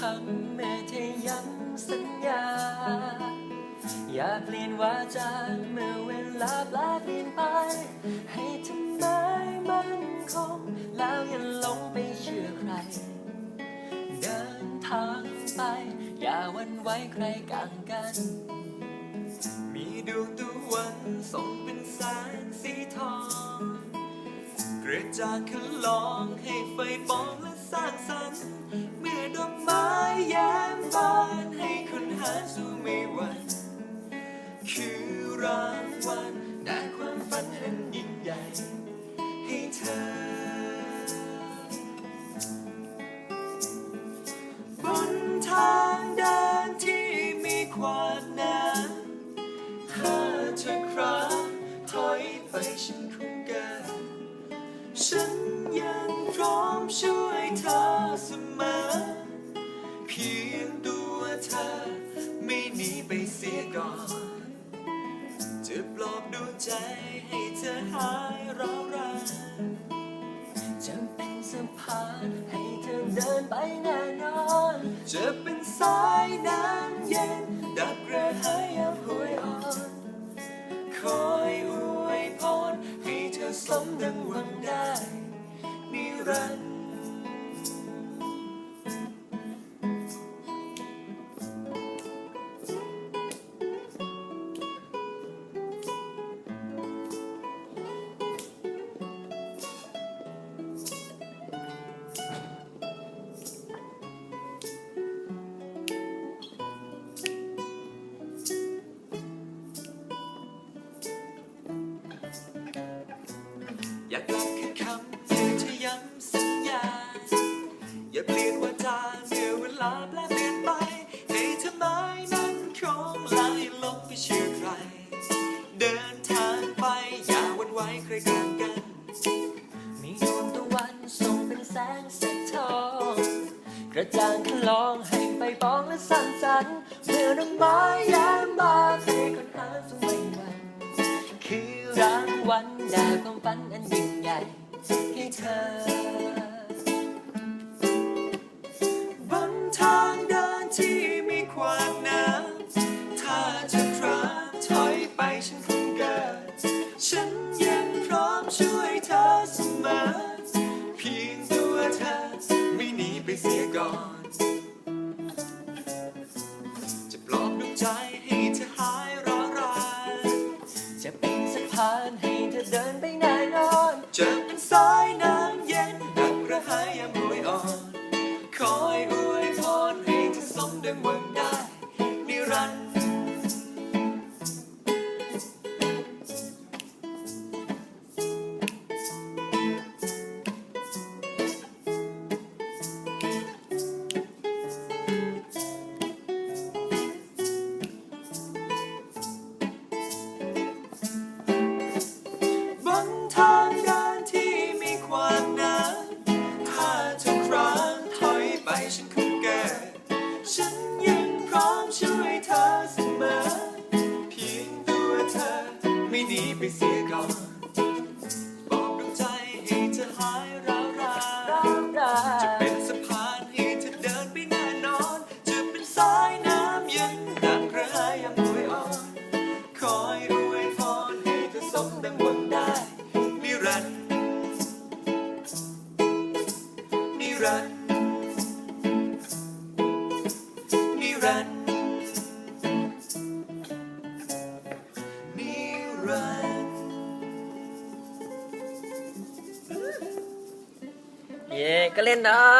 คำเมื่อเธย้ำสัญญา อย่าเปลี่ยนวาจาเมื่อเวลาแปลาเปลี่ยนไป ให้ทำไมมันคง แล้วอย่าลงไปเชื่อใคร เดินทางไป อย่าวันไว้ใครกางกัน มีดวงตะวันส่องเป็นแสงสีทอง กระจ่างขลองให้ไฟปองและสร้างสรรค์เมื่อดอกไม้แย้มบานให้คนหาสู่ไม่หวัน ยงตัวเธอ ไม่หนีไปเสียก่อน จะปลอบดวงใจให้เธอหายร้าวรานจะเป็นสะพานให้เธอเดินไปแน่นอน จะเป็นสายน้ำเย็น ดับกระหายยามหวยอ่อนคอยอวยพรให้เธอสมดังหวังได้นิรันดร์ อยากรักแค่คำเดียวที่ย้ำสัญญา อย่าเปลี่ยนวาจาเมื่อเวลาแปลเปลี่ยนไปให้เธอไมนั้นคงลายลงไปเชื่อใคร เดินทางไปอย่าหวันไหวใครกลางกัน มีดวงตะวันส่งเป็นแสงสีทองกระจ่างขลองให้ไฟปองและสร้างสรรค์เมื่อดอกไม้ยามบานให้คนหาสมัยวัน คือรางวัล แด่ความฝันอันยิ่งใหญ่ให้เธอบนทางเดินที่มีความหน้ำถ้าจะคราถอยไปฉันคงเกิด ฉันยังพร้อมช่วยเธอเสมอ เพียงตัวเธอไม่หนีไปเสียก่อน อนจ รันดร์นิรันดร์นิรันดร์เย่ก็เล่นได้